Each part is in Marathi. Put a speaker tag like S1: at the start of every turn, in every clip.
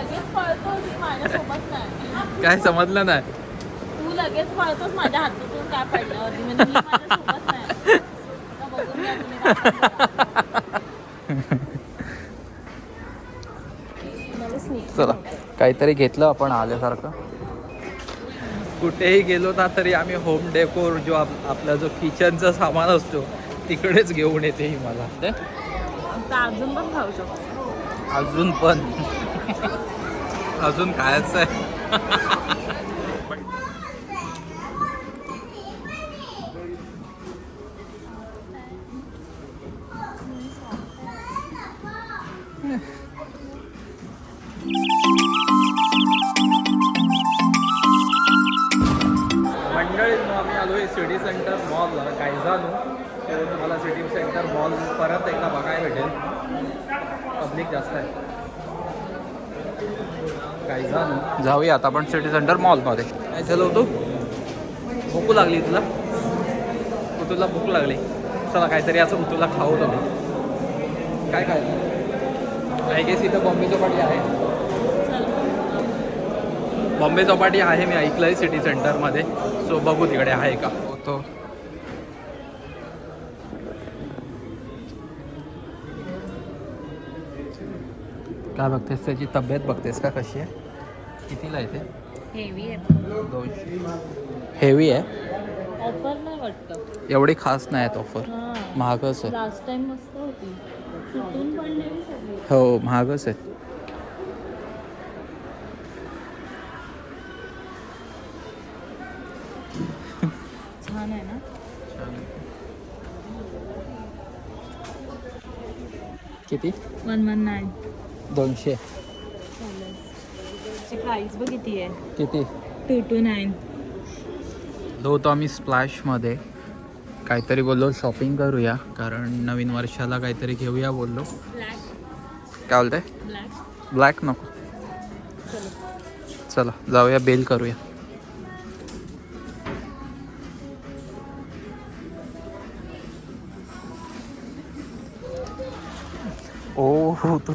S1: लगेच माझ्यासोबत नाही.
S2: काय समजलं नाही?
S1: तू लगेच पळतोस माझ्या हातातून काय पडल्यावरती म्हणजे
S2: चला काहीतरी घेतलं आपण आल्यासारखं. कुठेही गेलो ना तरी आम्ही होम डेकोर जो आप- आपला जो किचनचा सामान असतो तिकडेच घेऊन येते ही मला.
S1: अजून पण खाऊ शकतो.
S2: अजून पण. अजून खायचं आहे. मंडळींनो आम्ही आलो आहे सिटी सेंटर मॉल कायझानू तुम्हाला सिटी सेंटर मॉल परत एकदा बघायला भेटेल. पब्लिक जास्त आहे. जाऊया आता आपण सिटी सेंटर मॉलमध्ये काय झालं होतं? भूक लागली तुला? तुला भूक लागली. चला काहीतरी असं तुला खाऊ तुम्ही. काय काय? आय गेस इथं बॉम्बे चौपाटी आहे. बॉम्बे चौपाटी आहे मी ऐकलंय सिटी सेंटरमध्ये सो बघू तिकडे आहे का? तो काय बघतेस त्याची तब्येत बघतेस का कशी आहे? कितीला आहे ते?
S1: हेवी आहे.
S2: दोनशे. हेवी आहे?
S1: ऑफर नाही वाटतं.
S2: एवढी खास नाही आहेत ऑफर
S1: हां.
S2: महागच आहे.
S1: लास्ट टाइम मस्त होती. तुटून पडलेली सगळी.
S2: हो महागच आहे.
S1: छान आहे ना?
S2: किती?
S1: वन वन नाईन
S2: दोनशे.
S1: प्राईस बघ किती आहे.
S2: किती?
S1: टू टू नाईन
S2: लो होतो आम्ही स्प्लॅशमध्ये काहीतरी बोललो शॉपिंग करूया कारण नवीन वर्षाला काहीतरी घेऊया बोललो.
S1: ब्लॅक
S2: काय बोलते
S1: ब्लॅक
S2: ब्लॅक नको.
S1: चलो
S2: चला जाऊया बेल करूया. ओ हो तू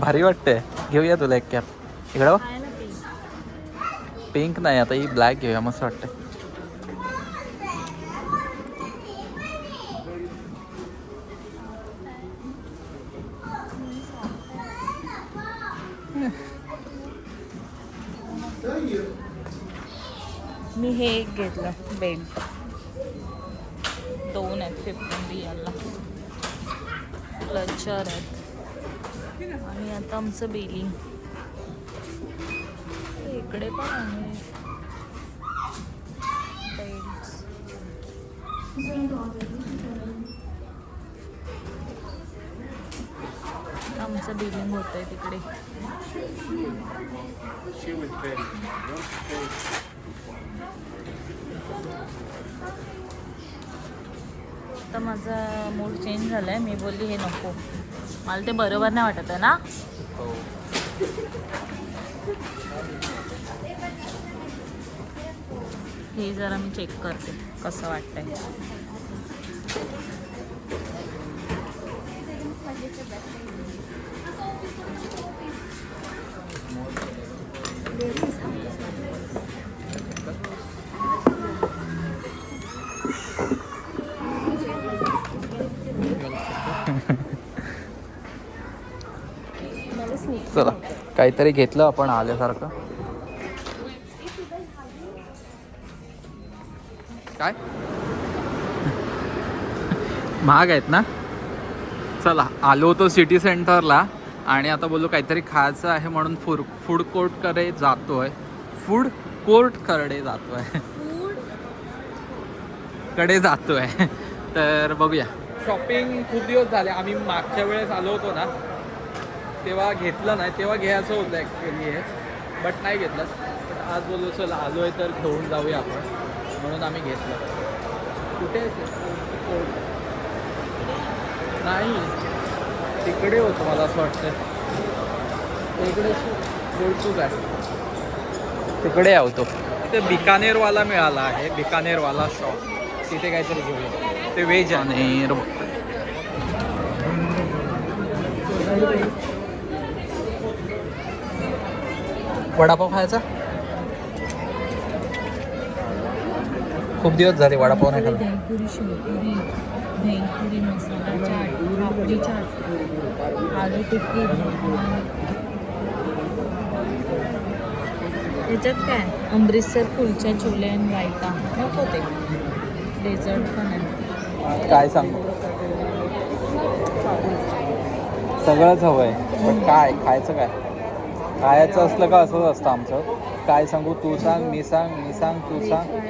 S2: भारी वाटते घेऊया तुला एक कॅप. इकडं पिंक नाही आता ही ब्लॅक घेऊया मस्त वाटते
S1: मी हे एक घेतलं बेल्ट दोन आहेत फिफ्टीन रिअलला क्लचर आहेत. आता आमचं बिलिंग. इकडे पण आहे. आमचं बिलिंग होत आहे तिकडे. आता माझा मूड चेंज झाला आहे मी बोलली हे नको. मला ते बरोबर नाही वाटत आहे ना. हे जरा मी चेक करते कसं वाटतंय.
S2: चला काहीतरी घेतलं आपण आल्यासारखं. काय? महाग आहेत ना? चला आलो होतो सिटी सेंटरला आणि आता बोललो काहीतरी खायचं आहे म्हणून फूड फूड कोर्टकडे जातोय. फूड कोर्टकडे जातोय. कडे जातोय. तर बघूया. शॉपिंग खूप दिवस झाले. आम्ही मागच्या वेळेस आलो होतो ना. तेव्हा घेतलं नाही. तेव्हा घ्यायचं होतं ॲक्च्युली हे बट नाही घेतलं. पण आज बोललो चल आलो आहे तर घेऊन जाऊया आपण. म्हणून आम्ही घेतलं. कुठे आहे ते? नाही. तिकडे होतं मला असं वाटतं तिकडे कोर्टूच आहे तिकडे आवतो तिथे बिकानेरवाला मिळाला आहे. बिकानेरवाला शॉप तिथे काहीतरी घेऊया. ते व्हेज आणि वडापाव खायचा? खूप दिवस झाले वडापाव नाही खाल्ला.
S1: दहीपुरी शेवपुरी दहीपुरी मसाला चाट पापडी चाट आलू टिक्की. त्याच्यात काय? अमृतसर कुलच्या छोले आणि रायता. नको ते. डेझर्ट पण आहे.
S2: काय सांगू? सगळंच हवं आहे पण काय? खायचं काय? खायचं असलं का असंच असतं आमचं. काय सांगू तू सांग मी सांग मी सांग तू सांग. थर्टी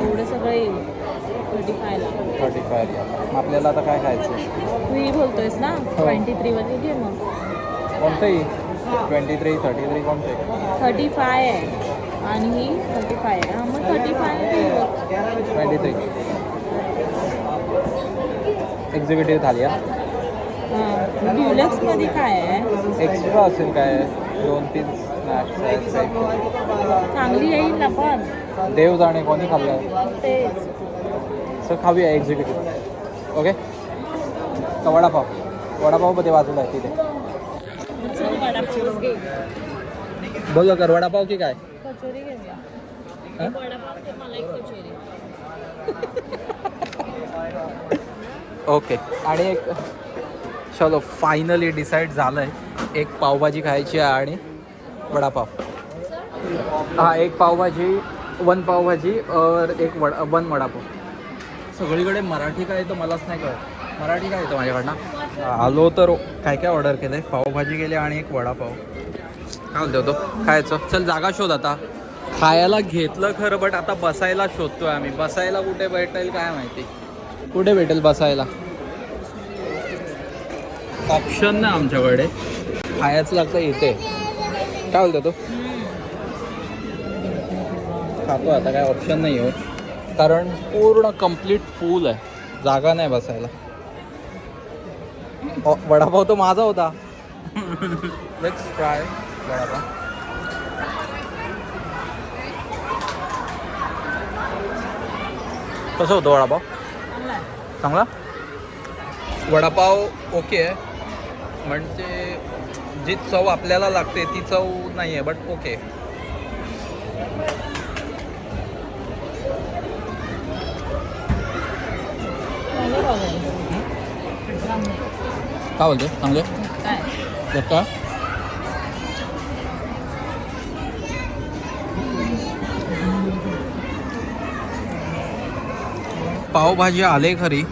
S1: एवढं सगळं येईल. थर्टी फायला
S2: फाय मग आपल्याला आता काय खायचं?
S1: तू ही बोलतोयस ना? ट्वेंटी थ्रीमध्ये घे मग.
S2: कोणतंही? ट्वेंटी थ्री थर्टी थ्री कोणते
S1: थर्टी फाय आहे. आणि ही थर्टी फाय आहे. हा मग thirty five
S2: twenty three executive thali हां
S1: ड्युलक्समध्ये काय आहे?
S2: एक्स्ट्रा असेल काय? दोन तीन स्नॅक्स
S1: चांगली येईल ना पण?
S2: देव जाणे कोणी खाल्लं? सर खाऊया एक्झिक्युटिव्ह ओके का वडापाव. वडापावमध्ये बाजूला आहे तिथे. बोल कर वडापाव की काय. ओके आणि एक चलो फायनली डिसाईड झालं आहे एक पावभाजी खायची आहे आणि वडापाव. हा एक पावभाजी वन पावभाजी और एक वडा वन वडापाव. सगळीकडे मराठी काय तर मलाच नाही कळत. मराठी काय येतं माझ्याकडनं? आलो तर काय काय ऑर्डर केलं आहे पावभाजी केली आणि एक वडापाव. काय बोलतो तो खायचं. चल जागा शोध आता. खायला घेतलं खरं बट आता बसायला शोधतोय आम्ही. बसायला कुठे भेटेल काय माहिती? कुठे भेटेल बसायला? ऑप्शन नाही आमच्याकडे. खायचं लागतं इथे. काय बोलतो तो? खातो आता काय ऑप्शन नाही हो. कारण पूर्ण कंप्लीट फुल आहे. जागा नाही बसायला. वडापाव तो माझा होता. Let's try vada pav. कसं होतं वडापाव?
S1: चांगला?
S2: वडापाव ओके आहे. म्हणजे जी चव आपल्याला लागते ती चव नाही आहे बट ओके. काय बोलतो चांगले? का पावभाजी आले खरी.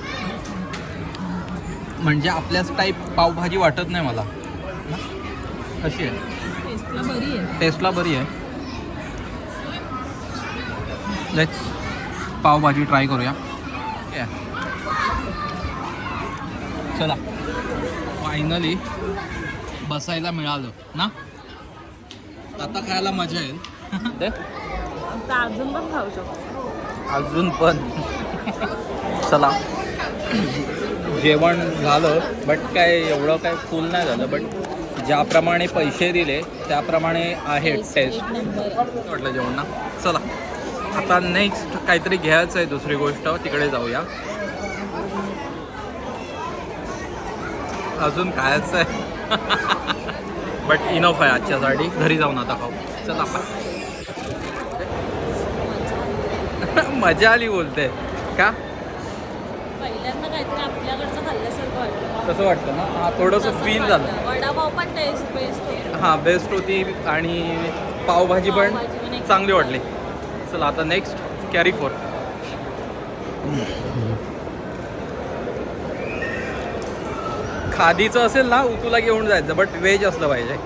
S2: म्हणजे आपल्याच टाईप पावभाजी वाटत नाही मला? कशी आहे?
S1: टेस्टला बरी आहे.
S2: टेस्टला बरी आहे. लेट्स पावभाजी ट्राय करूया. चला. फायनली बसायला मिळालं ना? आता खायला मजा येईल.
S1: अजून पण खाऊ शकतो.
S2: अजून पण. चला. जेवण झालं बट काय एवढं काय फुल नाही झालं बट ज्याप्रमाणे पैसे दिले त्याप्रमाणे आहे टेस्ट वाटलं जेवण ना चला. आता नेक्स्ट काहीतरी घ्यायचं आहे दुसरी गोष्ट तिकडे जाऊया. अजून खायचं आहे बट इनफ आहे आजच्यासाठी. घरी जाऊन आता खाऊ. चला मजा आली बोलते. का?
S1: पहिल्यांदा काहीतरी आपल्याकडचं खाल्ल्यासारखं वाटलं
S2: कसं वाटतं ना? हा थोडंसं फील
S1: वाटलं.
S2: झालं.
S1: वडापाव पण टेस्ट बेस्ट होता.
S2: हां बेस्ट होती आणि पावभाजी पण
S1: पावभाजी पण एक
S2: चांगली वाटली. चला आता नेक्स्ट कॅरी फोर खादीचं असेल ना तुला घेऊन जायचं बट व्हेज असलं पाहिजे.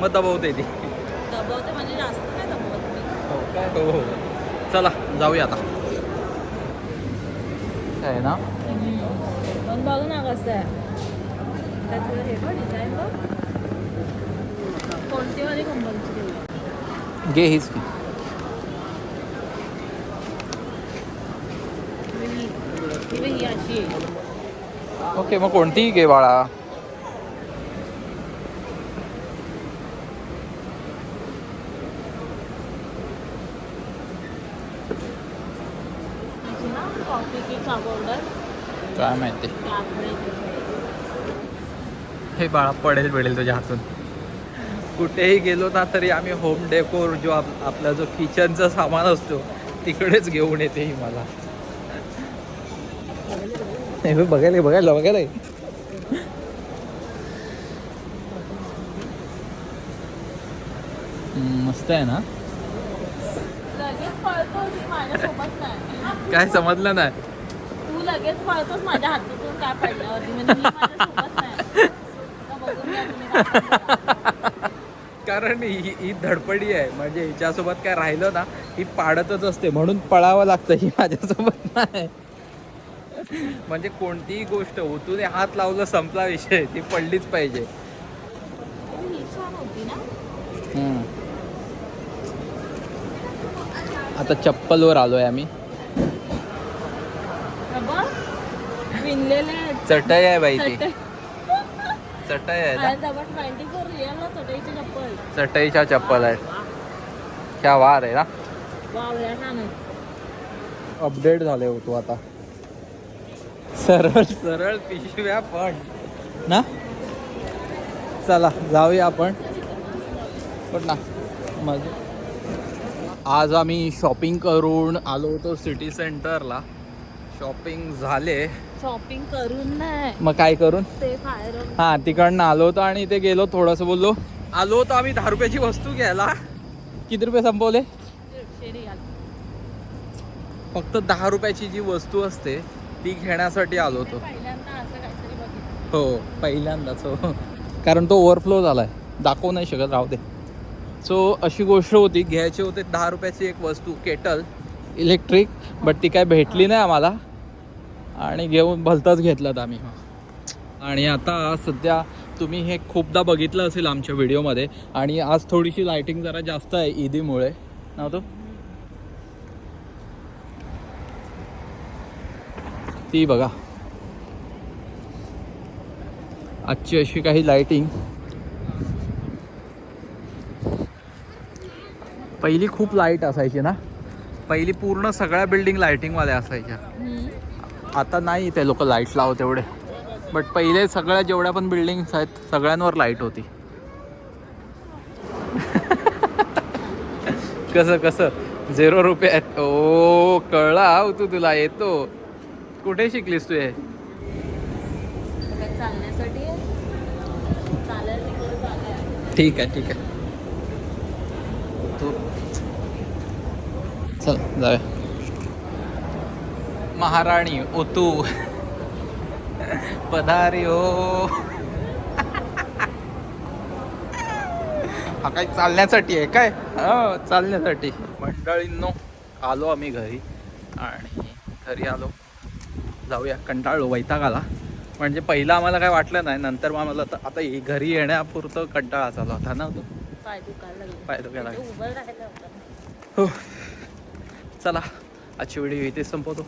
S2: मग दबवते ती.
S1: दबवते म्हणजे जास्त नाही दबवत
S2: हो हो चला जाऊया आता. आहे ना
S1: कसं आहे. त्याचं हे बघ डिझाईन बघ. कोणती वाली कंपनीची घेऊया
S2: घे हीच की.
S1: किंवा अशी आहे.
S2: ओके मग कोणतीही घे बाळा?
S1: कॉफी की
S2: काय माहिती. हे बाळा पडेल पडेल तुझ्या हातून. कुठेही गेलो ना तरी आम्ही होम डेकोर जो आप आपला जो किचनचा सामान असतो तिकडेच घेऊन येते ही मला. हे बघ, बघायला बघायला बघायला मस्त आहे ना? काय समजलं नाही?
S1: लगेच पळतोस माझ्या हातातून काय पडल्यावरती म्हणजे मी माझ्यासोबत नाही. आता बघून घ्या तुम्ही काय करता.
S2: कारण ही ही धडपडी आहे. म्हणजे हिच्यासोबत काय राहिलं ना ही पाडतच असते. म्हणून पळावं लागतं ही माझ्यासोबत नाही. म्हणजे कोणतीही गोष्ट ओतून हात लावलं संपला विषय. ती पडलीच पाहिजे.
S1: ही छान होती ना.
S2: आता चप्पलवर आलोय आम्ही.
S1: विणलेले आहेत.
S2: चटई आहे बाई ती.
S1: चटई.
S2: आहे ना?
S1: आणि डबल ट्वेंटी फोर रिअल ना चटईची चप्पल.
S2: चटईच्या चप्पल आहे क्या वार आहे ना?
S1: छान आहेत
S2: अपडेट झाले होतो आता. सरळ सरळ पिशव्या पण. ना? चला जाऊया आपण. पण ना मग आज आम्ही शॉपिंग करून आलो होतो सिटी सेंटरला शॉपिंग झाले.
S1: शॉपिंग करून नाही.
S2: मग काय करून?
S1: ते
S2: हां तिकडनं आलो होतो आणि ते गेलो थोडंसं बोललो. आलो होतो आम्ही दहा रुपयाची वस्तू घ्यायला. किती रुपये संपवले? फक्त दहा रुपयाची जी वस्तू असते ती घेण्यासाठी आलो होतो.
S1: बघितलं.
S2: हो पहिल्यांदाच हो. कारण तो ओव्हरफ्लो झाला आहे दाखवू नाही शकत राहू दे. सो अशी गोष्ट होती घ्यायची होती दहा रुपयाची एक वस्तू केटल इलेक्ट्रिक बट ती काय भेटली नाही आम्हाला. आणि घेऊन भलतंच घेतलं आम्ही. आणि आता सध्या तुम्ही हे खूपदा बघितलं असेल आमच्या व्हिडिओमध्ये. आणि आज थोडीशी लाइटिंग जरा जास्त आहे ईदीमुळे. नव्हतं ती? बघा. आजची अशी काही लाइटिंग पहिली खूप लाइट असायची ना. पहिली पूर्ण सगळ्या बिल्डिंग लाइटिंगवाल्या असायच्या. आता नाही ते लोक लाइट लावत एवढे. बट पहिले सगळ्या जेवढ्या पण बिल्डिंग्स आहेत सगळ्यांवर लाइट होती. कसं कसं? झिरो रुपये आहेत. ओ कळला हो तू तुला येतो. कुठे शिकलीस तू हे. ठीक आहे ठीक आहे. तू चल जाऊया. महाराणी ओतू पधारी हो हा काय चालण्यासाठी आहे काय? हो चालण्यासाठी. मंडळींनो आलो आम्ही घरी आणि घरी आलो. जाऊया कंटाळलो वैताग आला म्हणजे पहिलं आम्हाला काय वाटलं नाही नंतर मग आम्हाला आता- घरी येण्यापुरतं कंटाळा चालू होता ना तो?
S1: पाय दुखायला
S2: हो. चला आजची व्हिडिओ इथे संपवतो.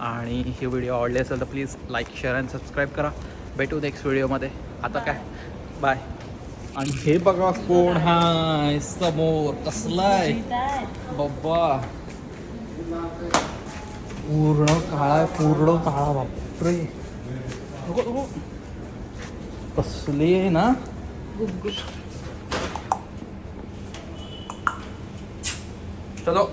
S2: आणि ही व्हिडिओ आवडली असेल तर please like share and subscribe करा. भेटू नेक्स्ट व्हिडिओमध्ये आता काय? बाय आणि हे बघा कोण हाय समोर. कसला
S1: आहे?
S2: बाबा. पूर्ण काळा पूर्ण काळा बापरे. कसले कसली आहे ना? चलो.